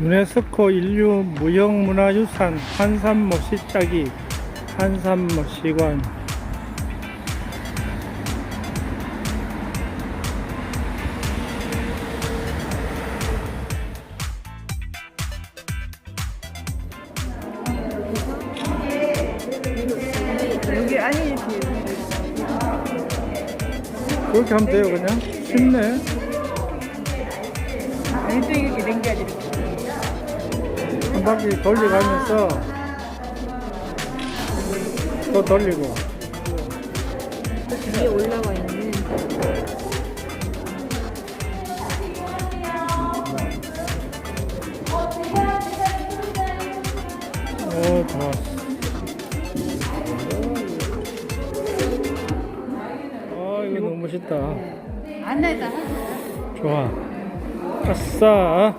유네스코 인류 무형문화유산 한산모 시짜기 한산모 시관. 여기 아니 그렇게 하면 돼요 그냥? 쉽네. 아니 또 이렇게 냉겨야지 한 바퀴 돌려가면서 또 돌리고. 위에 올라와 있는. 오 좋았어 아 이거 너무 멋있다. 안나다. 좋아. 아싸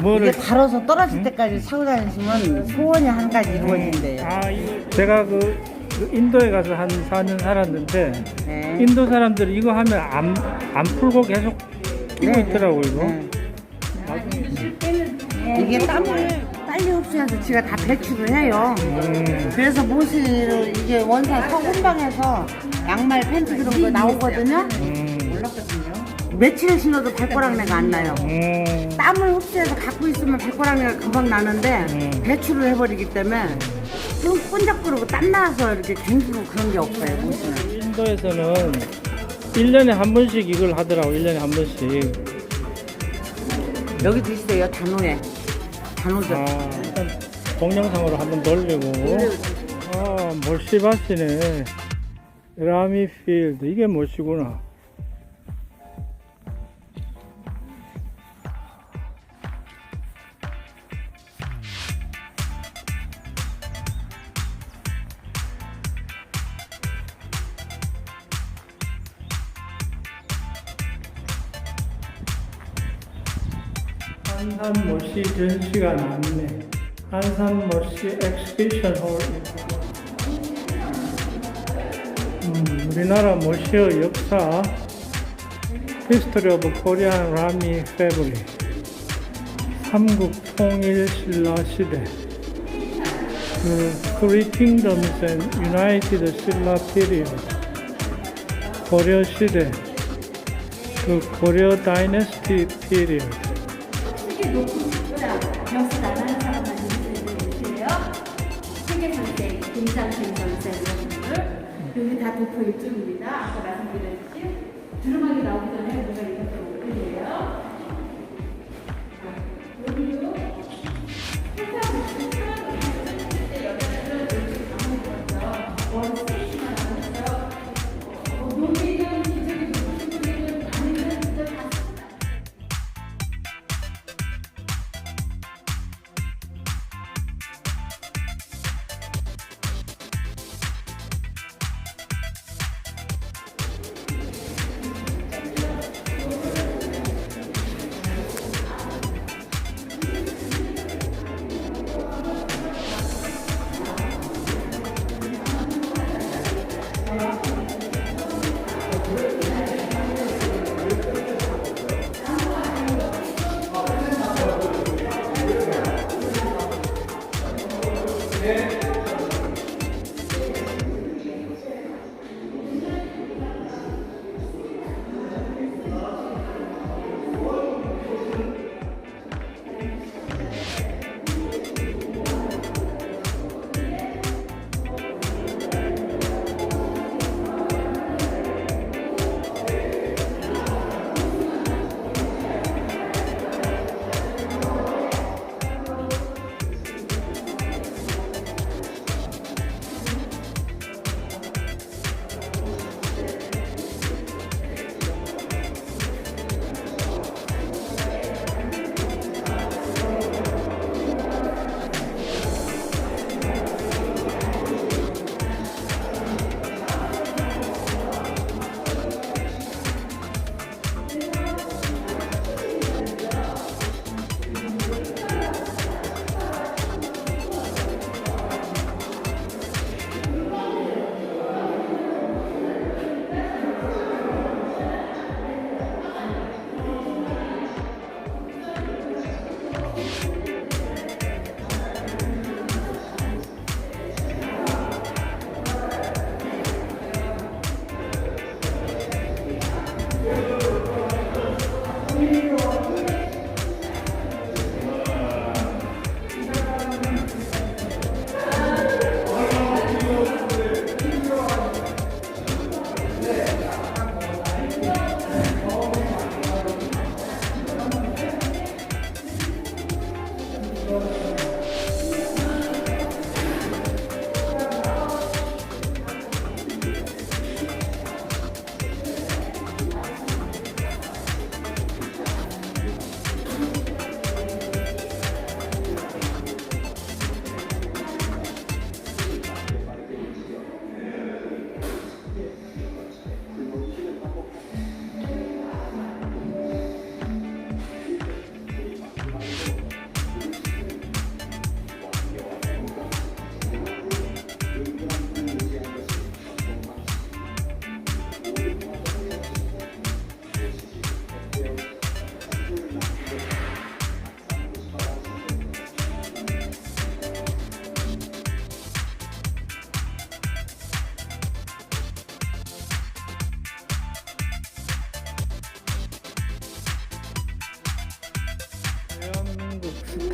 뭐를 이게 달아서 떨어질 때까지 차고 다니시면 소원이 한 가지 이루어진대요. 아 이거 제가 그, 그 인도에 가서 한 4년 살았는데 네. 인도 사람들이 이거 하면 안, 안 풀고 계속 끼고 네, 있더라고 이거 네. 이게 땀을 빨리 흡수해서 지가 다 배출을 해요. 음, 그래서 못을 이게 원산 서군방에서 양말 팬츠 그런 거 나오거든요. 며칠 신어도 발꼬락내가 안 나요. 음. 땀을 흡수해서 갖고 있으면 발꼬락내가 금방 나는데 음. 배출을 해버리기 때문에 좀 끈적거리고 땀 나서 이렇게 갱기고 그런 게 없어요. 못은. 인도에서는 1년에 한 번씩 이걸 하더라고 1년에 한 번씩 여기 드시세요 단호에 단호죠. 아, 일단 동영상으로 한번 돌리고 아 몰시 바시네 라미 필드 이게 뭐시구나 한산모시 전시가 나왔네. 한산모시 엑스비션 홀. 음, 우리나라 모시의 역사, 히스토리 오브 코리안 라미 패브리, 삼국 통일 신라 시대, 그 Three Kingdoms and United 신라 period, 고려 시대, 그 고려 다이내스티. 역사 세계 선생, 김상진 선생님들 여기 다 도포 일정입니다. 아까 말씀드렸듯이 두루마기 나오기 전에 우리가 이것도 올리세요.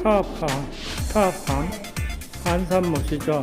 타파, 타팜, 한산못이죠.